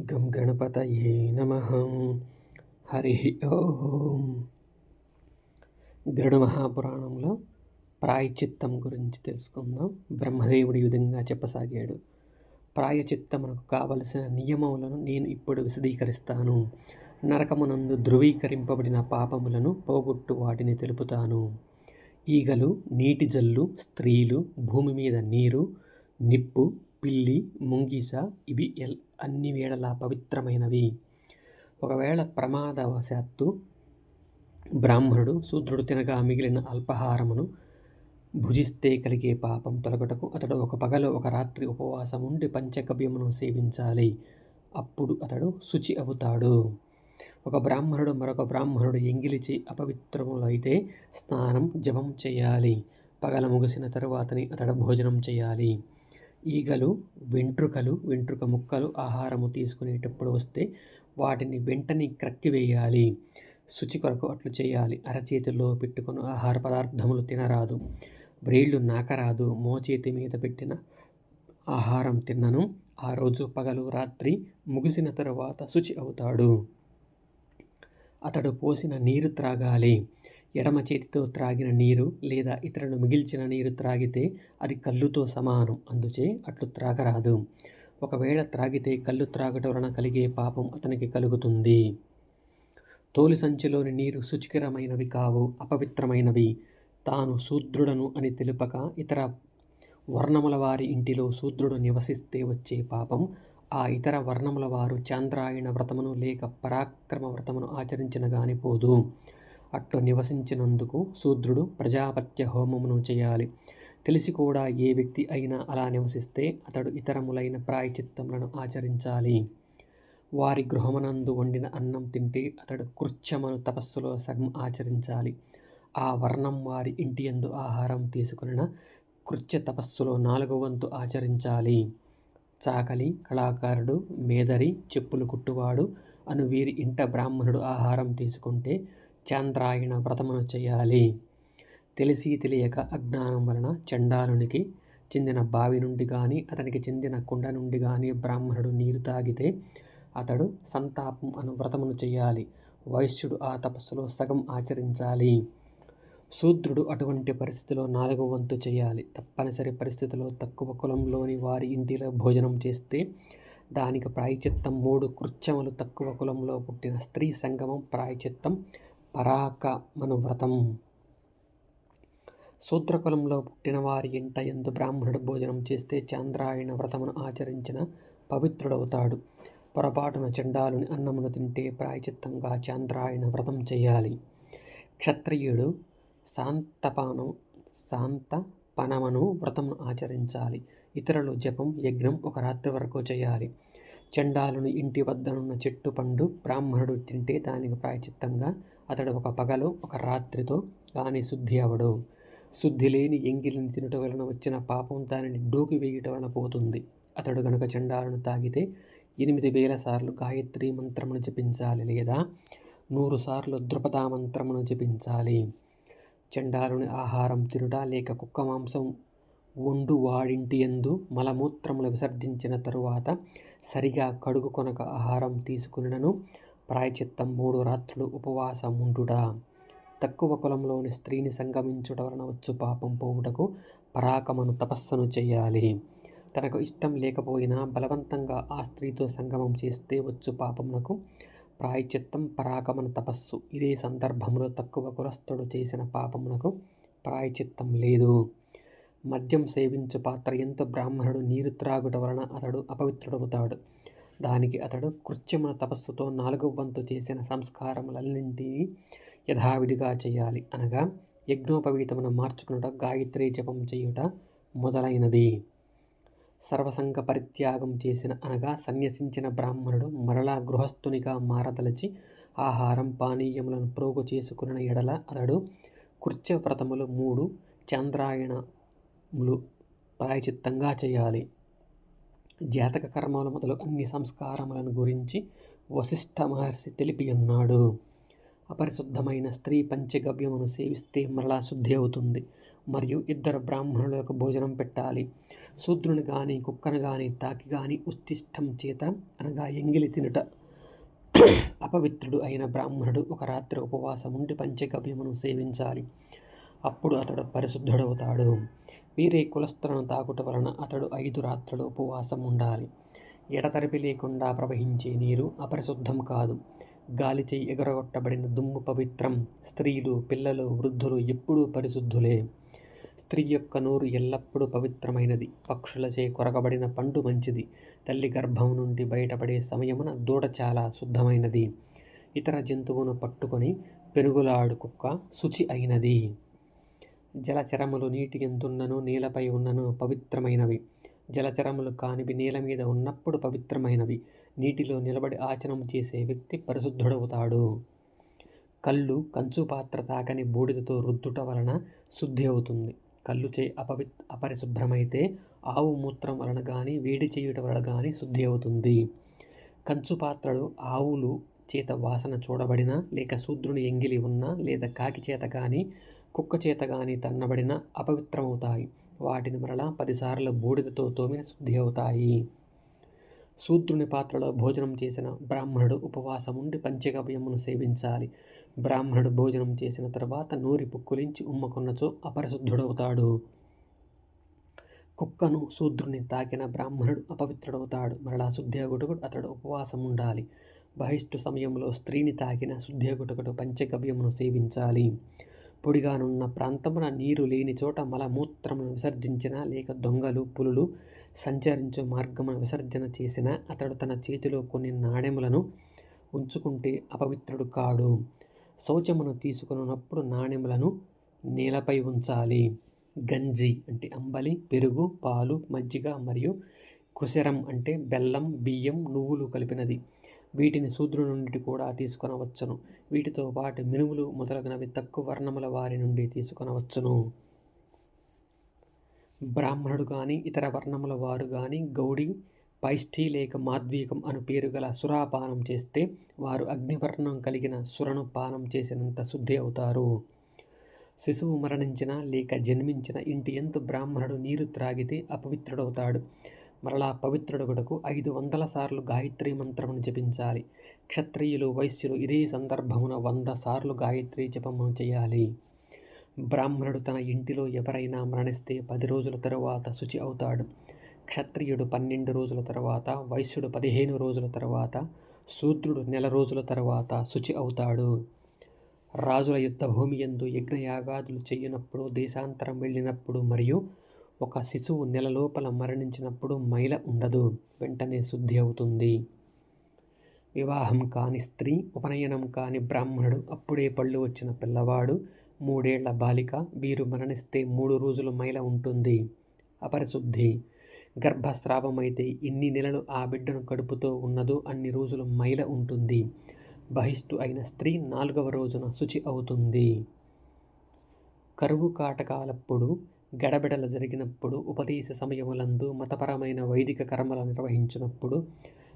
గం గణపతయే నమ. హరి ఓం. గరుడ మహాపురాణంలో ప్రాయచిత్తం గురించి తెలుసుకుందాం. బ్రహ్మదేవుడు ఈ విధంగా చెప్పసాగాడు. ప్రాయచిత్తమునకు కావలసిన నియమములను నేను ఇప్పుడు విశదీకరిస్తాను. నరకమునందు ధృవీకరింపబడిన పాపములను పోగొట్టు వాటిని తెలుపుతాను. ఈగలు నీటి జల్లు స్త్రీలు భూమి మీద నీరు నిప్పు పిల్లి ముంగీస ఇవి ఎల్ అన్ని వేళలా పవిత్రమైనవి. ఒకవేళ ప్రమాదవశాత్తు బ్రాహ్మణుడు శూద్రుడు తినగా మిగిలిన అల్పహారమును భుజిస్తే కలిగే పాపం తొలగటకు అతడు ఒక పగలు ఒక రాత్రి ఉపవాసం ఉండి పంచగవ్యమును సేవించాలి. అప్పుడు అతడు శుచి అవుతాడు. ఒక బ్రాహ్మణుడు మరొక బ్రాహ్మణుడు ఎంగిలిచి అపవిత్రములైతే స్నానం జపం చేయాలి. పగల ముగిసిన తరువాతని అతడు భోజనం చేయాలి. ఈగలు వెంట్రుకలు వెంట్రుక ముక్కలు ఆహారము తీసుకునేటప్పుడు వస్తే వాటిని వెంటనే క్రక్కివేయాలి శుచి కొరకు అట్లు చేయాలి. అరచేతిలో పెట్టుకుని ఆహార పదార్థములు తినరాదు. వ్రేళ్ళు నాకరాదు. మోచేతి మీద పెట్టిన ఆహారం తిన్నను. ఆ రోజు పగలు రాత్రి ముగిసిన తరువాత శుచి అవుతాడు. అతడు పోసిన నీరు త్రాగాలి. ఎడమ చేతితో త్రాగిన నీరు లేదా ఇతరులు మిగిల్చిన నీరు త్రాగితే అది కళ్ళుతో సమానం. అందుచే అట్లు త్రాగరాదు. ఒకవేళ త్రాగితే కళ్ళు త్రాగటం వలన కలిగే పాపం అతనికి కలుగుతుంది. తోలి సంచిలోని నీరు శుచికరమైనవి కావు అపవిత్రమైనవి. తాను శూద్రుడను అని తెలుపక ఇతర వర్ణముల వారి ఇంటిలో శూద్రుడు నివసిస్తే వచ్చే పాపం ఆ ఇతర వర్ణముల వారు చాంద్రాయణ వ్రతమును లేక పరాక్రమ వ్రతమును ఆచరించిన గానిపోదు పోదు. అట్లు నివసించినందుకు శూద్రుడు ప్రజాపత్య హోమమును చేయాలి. తెలిసి కూడా ఏ వ్యక్తి అయినా అలా నివసిస్తే అతడు ఇతరములైన ప్రాయచిత్తములను ఆచరించాలి. వారి గృహమునందు వండిన అన్నం తింటే అతడు కృత్యమను తపస్సులో సగం ఆచరించాలి. ఆ వర్ణం వారి ఇంటి ఎందు ఆహారం తీసుకున్న కృత్య తపస్సులో నాలుగవ వంతు ఆచరించాలి. చాకలి కళాకారుడు మేదరి చెప్పులు కుట్టువాడు అను వీరి ఇంట బ్రాహ్మణుడు ఆహారం తీసుకుంటే చాంద్రాయణ వ్రతమును చేయాలి. తెలిసి తెలియక అజ్ఞానం వలన చండాలునికి చెందిన బావి నుండి కానీ అతనికి చెందిన కుండ నుండి కానీ బ్రాహ్మణుడు నీరు తాగితే అతడు సంతాపం అను వ్రతమును చేయాలి. వైశ్యుడు ఆ తపస్సులో సగం ఆచరించాలి. శూద్రుడు అటువంటి పరిస్థితిలో నాలుగవ వంతు చేయాలి. తప్పనిసరి పరిస్థితిలో తక్కువ కులంలోని వారి ఇంటిలో భోజనం చేస్తే దానికి ప్రాయచిత్తం మూడు కృత్యములు తక్కువ కులంలో పుట్టిన స్త్రీ సంగమం ప్రాయచిత్తం పరాకమను వ్రతం. శూద్రకులంలో పుట్టిన వారి ఇంట ఎందు బ్రాహ్మణుడు భోజనం చేస్తే చాంద్రాయణ వ్రతమును ఆచరించిన పవిత్రుడవుతాడు. పొరపాటున చండాలుని అన్నమును తింటే ప్రాయచిత్తంగా చాంద్రాయణ వ్రతం చేయాలి. క్షత్రియుడు శాంతపానం శాంతపనమను వ్రతమును ఆచరించాలి. ఇతరులు జపం యజ్ఞం ఒక రాత్రి వరకు చేయాలి. చండాలుని ఇంటి వద్దనున్న చెట్టు పండు బ్రాహ్మణుడు తింటే దానికి ప్రాయచిత్తంగా అతడు ఒక పగలు ఒక రాత్రితో కానీ శుద్ధి అవడు. శుద్ధి లేని ఎంగిలిని తినటం వలన వచ్చిన పాపం దానిని డోకి వేయటం వలన పోతుంది. అతడు గనుక చండాలను తాగితే ఎనిమిది వేల సార్లు గాయత్రి మంత్రమును జపించాలి లేదా నూరు సార్లు ద్రుపదా మంత్రమును జపించాలి. చండాలుని ఆహారం తినుట లేక కుక్క మాంసం వండు వాడింటి ఎందు మలమూత్రములు విసర్జించిన తరువాత సరిగా కడుగు కొనక ఆహారం తీసుకునను ప్రాయచిత్తం మూడు రాత్రులు ఉపవాసం ఉండుట తక్కువ కులంలోని స్త్రీని సంగమించుట వలన వచ్చు పాపం పోవుటకు పరాకమను తపస్సును చేయాలి. తనకు ఇష్టం లేకపోయినా బలవంతంగా ఆ స్త్రీతో సంగమం చేస్తే వచ్చు పాపమునకు ప్రాయచిత్తం పరాకమన తపస్సు. ఇదే సందర్భంలో తక్కువ కులస్థుడు చేసిన పాపమునకు ప్రాయచిత్తం లేదు. మద్యం సేవించు పాత్ర ఎంతో బ్రాహ్మణుడు నీరు త్రాగుట వలన అతడు అపవిత్రుడవుతాడు. దానికి అతడు కృత్యమున తపస్సుతో నాలుగవ వంతు చేసిన సంస్కారములన్నింటినీ యథావిధిగా చేయాలి అనగా యజ్ఞోపవీతమును మార్చుకునుట గాయత్రి జపం చేయుట మొదలైనవి సర్వసంగ పరిత్యాగం చేసిన అనగా సన్యసించిన బ్రాహ్మణుడు మరలా గృహస్థునిగా మారదలచి ఆహారం పానీయములను ప్రోగు చేసుకున్న ఎడల అతడు కృత్య వ్రతములు మూడు చాంద్రాయణములు ప్రాయచిత్తంగా చేయాలి. జాతక కర్మల మొదలు అన్ని సంస్కారములను గురించి వశిష్ఠ మహర్షి తెలిపి అన్నాడు. అపరిశుద్ధమైన స్త్రీ పంచగవ్యమును సేవిస్తే మరలా శుద్ధి అవుతుంది. మరియు ఇద్దరు బ్రాహ్మణులకు భోజనం పెట్టాలి. శూద్రుని కానీ కుక్కను కానీ తాకి కానీ ఉచ్చిష్టం చేత అనగా ఎంగిలి తినుట. అపవిత్రుడు అయిన బ్రాహ్మణుడు ఒక రాత్రి ఉపవాసం ఉండి పంచగవ్యమును సేవించాలి. అప్పుడు అతడు పరిశుద్ధుడవుతాడు. వీరే కులస్త్రను తాకుట వలన అతడు ఐదు రాత్రులు ఉపవాసం ఉండాలి. ఎడతరిపి లేకుండా ప్రవహించే నీరు అపరిశుద్ధం కాదు. గాలిచే ఎగరగొట్టబడిన దుమ్ము పవిత్రం. స్త్రీలు పిల్లలు వృద్ధులు ఎప్పుడూ పరిశుద్ధులే. స్త్రీ యొక్క నోరు ఎల్లప్పుడూ పవిత్రమైనది. పక్షులచే కొరగబడిన పండు మంచిది. తల్లి గర్భం నుండి బయటపడే సమయమున దూడ చాలా శుద్ధమైనది. ఇతర జంతువును పట్టుకొని పెనుగులాడు కుక్క శుచి అయినది. జలచరములు నీటి ఎందున్నను నేలపై ఉన్నను పవిత్రమైనవి. జలచరములు కానివి నేల మీద ఉన్నప్పుడు పవిత్రమైనవి. నీటిలో నిలబడి ఆచరణ చేసే వ్యక్తి పరిశుద్ధుడవుతాడు. కళ్ళు కంచు పాత్ర తాకని బూడిదతో రుద్దుట వలన శుద్ధి అవుతుంది. కళ్ళు చే అపవి అపరిశుభ్రమైతే ఆవు మూత్రం వలన కానీ వేడి చేయుట వలన కానీ శుద్ధి అవుతుంది. కంచు పాత్రలు ఆవులు చేత వాసన చూడబడిన లేక శూద్రుని ఎంగిలి ఉన్నా లేదా కాకి చేత కానీ కుక్క చేత కానీ తన్నబడిన అపవిత్రమవుతాయి. వాటిని మరలా పదిసార్లు బూడిదతో తోమిన శుద్ధి అవుతాయి శూద్రుని పాత్రలో భోజనం చేసిన బ్రాహ్మణుడు ఉపవాసం ఉండి పంచగవ్యమును సేవించాలి. బ్రాహ్మణుడు భోజనం చేసిన తర్వాత నూరి పుక్కులించి ఉమ్మకున్నచో అపరిశుద్ధుడవుతాడు. కుక్కను శూద్రుని తాకిన బ్రాహ్మణుడు అపవిత్రుడవుతాడు. మరలా శుద్ధియగుటకుడు అతడు ఉపవాసం ఉండాలి బహిష్టు సమయంలో స్త్రీని తాకిన శుద్ధియగుటకుడు పంచగవ్యమును సేవించాలి. పొడిగానున్న ప్రాంతమున నీరు లేని చోట మలమూత్రమును విసర్జించిన లేక దొంగలు పులులు సంచరించు మార్గమును విసర్జన చేసిన అతడు తన చేతిలో కొన్ని నాణెములను ఉంచుకుంటే అపవిత్రుడు కాడు. శౌచమును తీసుకున్నప్పుడు నాణెములను నేలపై ఉంచాలి. గంజి అంటే అంబలి పెరుగు పాలు మజ్జిగ మరియు కుశరం అంటే బెల్లం బియ్యం నువ్వులు కలిపినది. వీటిని శూద్రు నుండి కూడా తీసుకొనవచ్చును. వీటితో పాటు మినుములు మొదలగునవి తక్కువ వర్ణముల వారి నుండి తీసుకొనవచ్చును. బ్రాహ్మణుడు కానీ ఇతర వర్ణముల వారు కానీ గౌడి పైష్ఠి లేక మాద్వీకం అను పేరు గల సురాపానం చేస్తే వారు అగ్నివర్ణం కలిగిన సురను పానం చేసినంత శుద్ధి అవుతారు. శిశువు మరణించిన లేక జన్మించిన ఇంటి ఎంత బ్రాహ్మణుడు నీరు త్రాగితే అపవిత్రుడవుతాడు. మరలా పవిత్రుడొకటకు ఐదు వందల సార్లు గాయత్రి మంత్రమును జపించాలి. క్షత్రియులు వైశ్యులు ఇదే సందర్భమున వంద సార్లు గాయత్రి జపము చేయాలి. బ్రాహ్మణుడు తన ఇంటిలో ఎవరైనా మరణిస్తే పది రోజుల తరువాత శుచి అవుతాడు. క్షత్రియుడు పన్నెండు రోజుల తర్వాత వైశ్యుడు పదిహేను రోజుల తర్వాత శూద్రుడు నెల రోజుల తర్వాత శుచి అవుతాడు. రాజుల యుద్ధ భూమి ఎందు యజ్ఞయాగాదులు చేయనప్పుడు దేశాంతరం వెళ్ళినప్పుడు మరియు ఒక శిశువు నెల లోపల మరణించినప్పుడు మైల ఉండదు వెంటనే శుద్ధి అవుతుంది. వివాహం కాని స్త్రీ ఉపనయనం కాని బ్రాహ్మణుడు అప్పుడే పళ్ళు వచ్చిన పిల్లవాడు మూడేళ్ళ బాలిక వీరు మరణిస్తే మూడు రోజులు మైల ఉంటుంది. అపరిశుద్ధి. గర్భస్రావమైతే ఎన్ని నెలలు ఆ బిడ్డను కడుపుతో ఉన్నదో అన్ని రోజులు మైల ఉంటుంది. బహిష్టు అయిన స్త్రీ నాలుగవ రోజున శుచి అవుతుంది. కరువు కాటకాలప్పుడు గడబిడలు జరిగినప్పుడు ఉపదేశ సమయములందు మతపరమైన వైదిక కర్మలు నిర్వహించినప్పుడు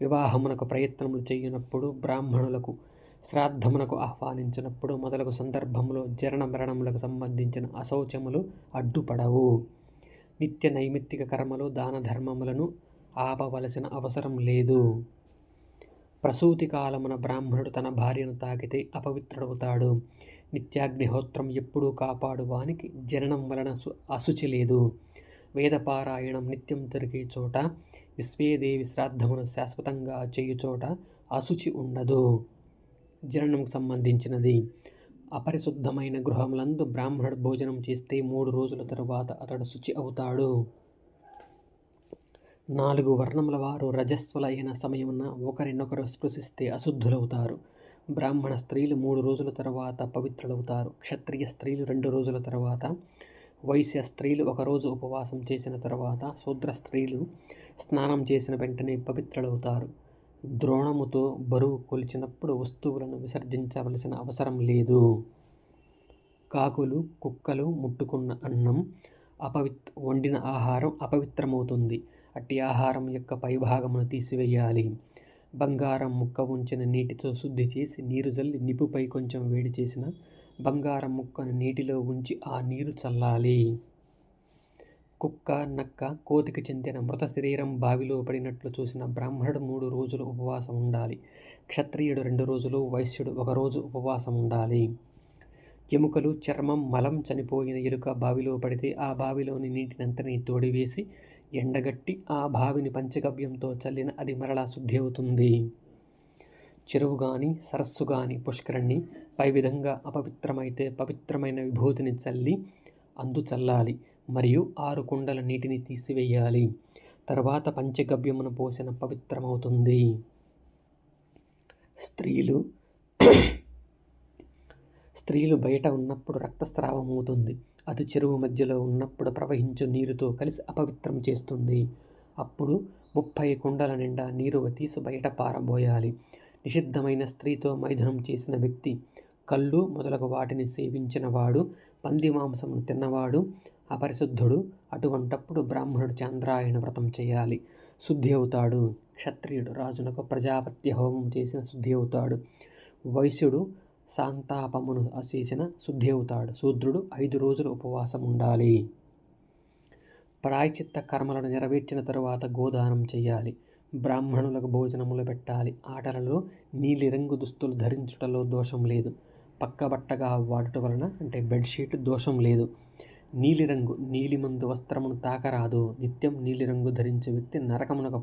వివాహమునకు ప్రయత్నములు చేయనప్పుడు బ్రాహ్మణులకు శ్రాద్ధమునకు ఆహ్వానించినప్పుడు మొదలగు సందర్భములో జరణ మరణములకు సంబంధించిన అశౌచములు అడ్డుపడవు. నిత్య నైమిత్తిక కర్మలు దాన ధర్మములను ఆపవలసిన అవసరం లేదు. ప్రసూతి కాలమున బ్రాహ్మణుడు తన భార్యను తాకితే అపవిత్రుడవుతాడు. నిత్యాగ్నిహోత్రం ఎప్పుడూ కాపాడువానికి జననం వలన అశుచి లేదు. వేదపారాయణం నిత్యం జరిగే చోట విశ్వేదేవి శ్రాద్ధమును శాశ్వతంగా చేయు చోట అశుచి ఉండదు. జననంకు సంబంధించినది. అపరిశుద్ధమైన గృహములందు బ్రాహ్మణుడు భోజనం చేస్తే మూడు రోజుల తరువాత అతడు శుచి అవుతాడు. నాలుగు వర్ణముల వారు రజస్వలైన సమయమున ఒకరినొకరు స్పృశిస్తే అశుద్ధులవుతారు. బ్రాహ్మణ స్త్రీలు మూడు రోజుల తర్వాత పవిత్రులవుతారు. క్షత్రియ స్త్రీలు రెండు రోజుల తర్వాత వైశ్య స్త్రీలు ఒకరోజు ఉపవాసం చేసిన తర్వాత శూద్ర స్త్రీలు స్నానం చేసిన వెంటనే పవిత్రులవుతారు. ద్రోణముతో బరువు కొలిచినప్పుడు వస్తువులను విసర్జించవలసిన అవసరం లేదు. కాకులు కుక్కలు ముట్టుకున్న అన్నం అపవిత్ వండిన ఆహారం అపవిత్రమవుతుంది. అట్టి ఆహారం యొక్క పైభాగమును తీసివేయాలి. బంగారం ముక్క ఉంచిన నీటితో శుద్ధి చేసి నీరు చల్లి నిప్పుపై కొంచెం వేడి చేసిన బంగారం ముక్కను నీటిలో ఉంచి ఆ నీరు చల్లాలి. కుక్క నక్క కోతికి చెందిన మృత శరీరం బావిలో పడినట్లు చూసిన బ్రాహ్మణుడు మూడు రోజులు ఉపవాసం ఉండాలి. క్షత్రియుడు రెండు రోజులు వైశ్యుడు ఒకరోజు ఉపవాసం ఉండాలి. ఎముకలు చర్మం మలం చనిపోయిన ఎలుక బావిలో పడితే ఆ బావిలోని నీటినంతని తోడివేసి ఎండగట్టి ఆ బావిని పంచగవ్యంతో చల్లిన అది మరలా శుద్ధి అవుతుంది చెరువు కానీ సరస్సు గాని పుష్కరణి పై విధంగా అపవిత్రమైతే పవిత్రమైన విభూతిని చల్లి అందు చల్లాలి. మరియు ఆరు కుండల నీటిని తీసివేయాలి. తర్వాత పంచగవ్యమును పోసిన పవిత్రమవుతుంది. స్త్రీలు స్త్రీలు బయట ఉన్నప్పుడు రక్తస్రావం అవుతుంది అది చెరువు మధ్యలో ఉన్నప్పుడు ప్రవహించు నీరుతో కలిసి అపవిత్రం చేస్తుంది. అప్పుడు ముప్పై కుండల నిండా నీరు తీసి బయట పారబోయాలి. నిషిద్ధమైన స్త్రీతో మైథునం చేసిన వ్యక్తి కళ్ళు మొదలగు వాటిని సేవించినవాడు పంది మాంసమును తిన్నవాడు అపరిశుద్ధుడు అటువంటప్పుడు బ్రాహ్మణుడు చాంద్రాయణ వ్రతం చేయాలి. శుద్ధి అవుతాడు. క్షత్రియుడు రాజునకు ప్రజాపత్య హోమం చేసిన శుద్ధి అవుతాడు. వైశ్యుడు శాంతాపమును చేసిన శుద్ధి అవుతాడు శూద్రుడు ఐదు రోజులు ఉపవాసం ఉండాలి. ప్రాయచిత్త కర్మలను నెరవేర్చిన తరువాత గోదానం చేయాలి. బ్రాహ్మణులకు భోజనములు పెట్టాలి. ఆటలలో నీలిరంగు దుస్తులు ధరించుటలో దోషం లేదు. పక్కబట్టగా వాడుట వలన అంటే బెడ్షీట్ దోషం లేదు. నీలిరంగు నీలిమందు వస్త్రమును తాకరాదు. నిత్యం నీలిరంగు ధరించే వ్యక్తి నరకమునకు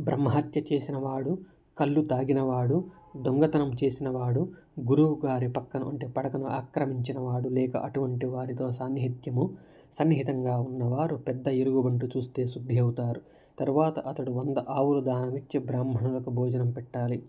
బ్రహ్మహత్య చేసినవాడు కళ్ళు తాగినవాడు దొంగతనం చేసినవాడు గురువు గారి పక్కన అంటే పడకను ఆక్రమించినవాడు లేక అటువంటి వారితో సాన్నిహిత్యము సన్నిహితంగా ఉన్నవారు పెద్ద ఎరుగుబంటు చూస్తే శుద్ధి అవుతారు. తరువాత అతడు వంద ఆవులు దానమిచ్చి బ్రాహ్మణులకు భోజనం పెట్టాలి.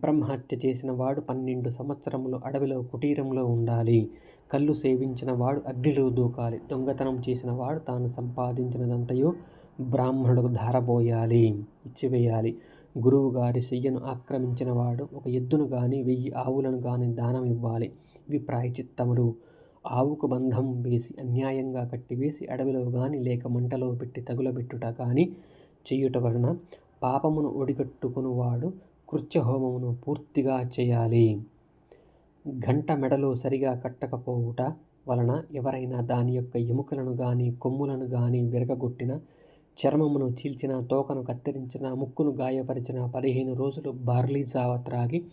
బ్రహ్మహత్య చేసిన వాడు పన్నెండు సంవత్సరములు అడవిలో కుటీరంలో ఉండాలి. కళ్ళు సేవించిన వాడు అగ్నిలో దూకాలి. దొంగతనం చేసిన వాడు తాను సంపాదించినదంతయో బ్రాహ్మణులకు ధారబోయాలి ఇచ్చివేయాలి గురువు గారి శయ్యను ఆక్రమించిన వాడు ఒక ఎద్దును కానీ వెయ్యి ఆవులను కానీ దానం ఇవ్వాలి. ఇవి ప్రాయచిత్తములు ఆవుకు బంధం వేసి అన్యాయంగా కట్టివేసి అడవిలో కానీ లేక మంటలో పెట్టి తగులబెట్టుట కానీ చేయుట వలన పాపమును ఒడిగట్టుకునివాడు కృత్యహోమమును పూర్తిగా చేయాలి. గంట మెడలో సరిగా కట్టకపోవుట వలన ఎవరైనా దాని యొక్క ఎముకలను కానీ కొమ్ములను కానీ విరగగొట్టిన చర్మమును చీల్చిన తోకను కత్తిరించిన ముక్కును గాయపరిచిన పదిహేను రోజులు బార్లీ జావ త్రాగి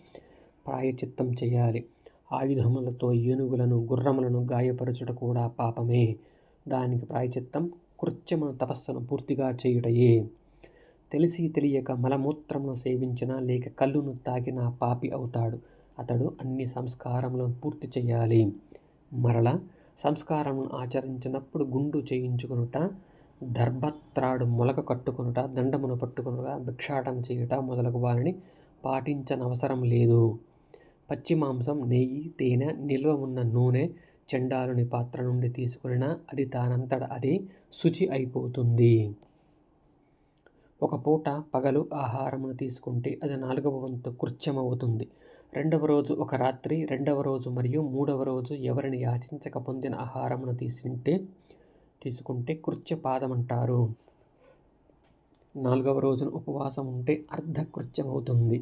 ప్రాయచిత్తం చేయాలి. ఆయుధములతో ఏనుగులను గుర్రములను గాయపరచుట కూడా పాపమే. దానికి ప్రాయచిత్తం కృత్యమును తపస్సును పూర్తిగా చేయుటయే. తెలిసి తెలియక మలమూత్రమును సేవించిన లేక కళ్ళును తాగిన పాపి అవుతాడు. అతడు అన్ని సంస్కారములను పూర్తి చేయాలి. మరల సంస్కారమును ఆచరించినప్పుడు గుండు చేయించుకునుట దర్భత్రాడు మొలక కట్టుకొనుట దండమును పట్టుకొనుట భిక్షాటన చేయుట మొదలగు వారిని పాటించనవసరం లేదు. పచ్చి మాంసం నెయ్యి తేనె నిల్వ ఉన్న నూనె చెండాలుని పాత్ర నుండి తీసుకునినా అది తానంతట అది శుచి అయిపోతుంది. ఒక పూట పగలు ఆహారమును తీసుకుంటే అది నాలుగవ వంతు కృత్యమవుతుంది. రెండవ రోజు ఒక రాత్రి రెండవ రోజు మరియు మూడవ రోజు ఎవరిని యాచించక పొందిన ఆహారమును తీసుకుంటే తీసుకుంటే కృత్యపాదం అంటారు నాలుగవ రోజున ఉపవాసం ఉంటే అర్ధకృత్యం అవుతుంది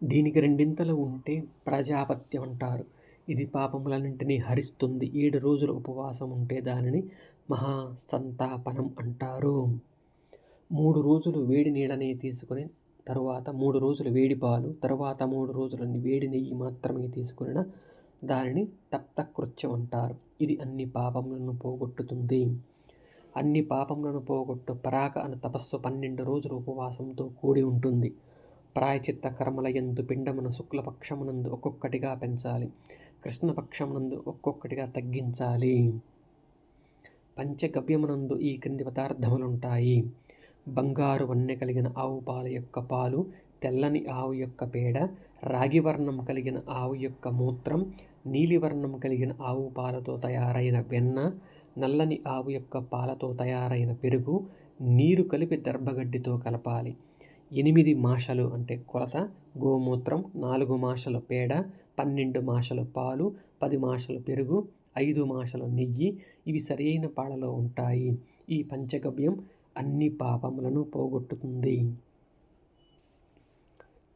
దీనికి రెండింతలు ఉంటే ప్రజాపత్యం అంటారు ఇది పాపములన్నింటినీ హరిస్తుంది. ఏడు రోజులు ఉపవాసం ఉంటే దానిని మహాసంతాపనం అంటారు. మూడు రోజులు వేడి నీళ్ళని తీసుకుని తరువాత మూడు రోజులు వేడి పాలు తరువాత మూడు రోజులన్నీ వేడి నెయ్యి మాత్రమే తీసుకున్న దానిని తప్తకృత్యం అంటారు ఇది అన్ని పాపములను పోగొట్టుతుంది. అన్ని పాపములను పోగొట్టు పరాక అను తపస్సు పన్నెండు రోజులు ఉపవాసంతో కూడి ఉంటుంది. ప్రాయచిత్త కర్మల ఎందు పిండమును శుక్లపక్షమునందు ఒక్కొక్కటిగా పెంచాలి. కృష్ణపక్షమునందు ఒక్కొక్కటిగా తగ్గించాలి. పంచగవ్యమునందు ఈ క్రింది పదార్థములుంటాయి. బంగారు వన్నె కలిగిన ఆవు పాల యొక్క పాలు తెల్లని ఆవు యొక్క పేడ రాగివర్ణం కలిగిన ఆవు యొక్క మూత్రం నీలివర్ణం కలిగిన ఆవు పాలతో తయారైన వెన్న నల్లని ఆవు యొక్క పాలతో తయారైన పెరుగు నీరు కలిపి దర్భగడ్డితో కలపాలి. ఎనిమిది మాషలు అంటే కొలత గోమూత్రం నాలుగు మాషల పేడ పన్నెండు మాషలు పాలు పది మాషలు పెరుగు ఐదు మాషలు నెయ్యి ఇవి సరైన పాలలో ఉంటాయి. ఈ పంచగవ్యం అన్ని పాపములను పోగొట్టుతుంది.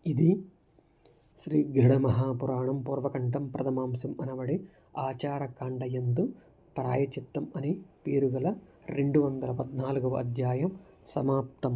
ఇది శ్రీ గరుడ మహాపురాణం పూర్వకంఠం ప్రథమాంశం అనబడే ఆచారకాండయందు ప్రాయచిత్తం అని పేరుగల రెండు వందల పద్నాలుగవ అధ్యాయం సమాప్తం.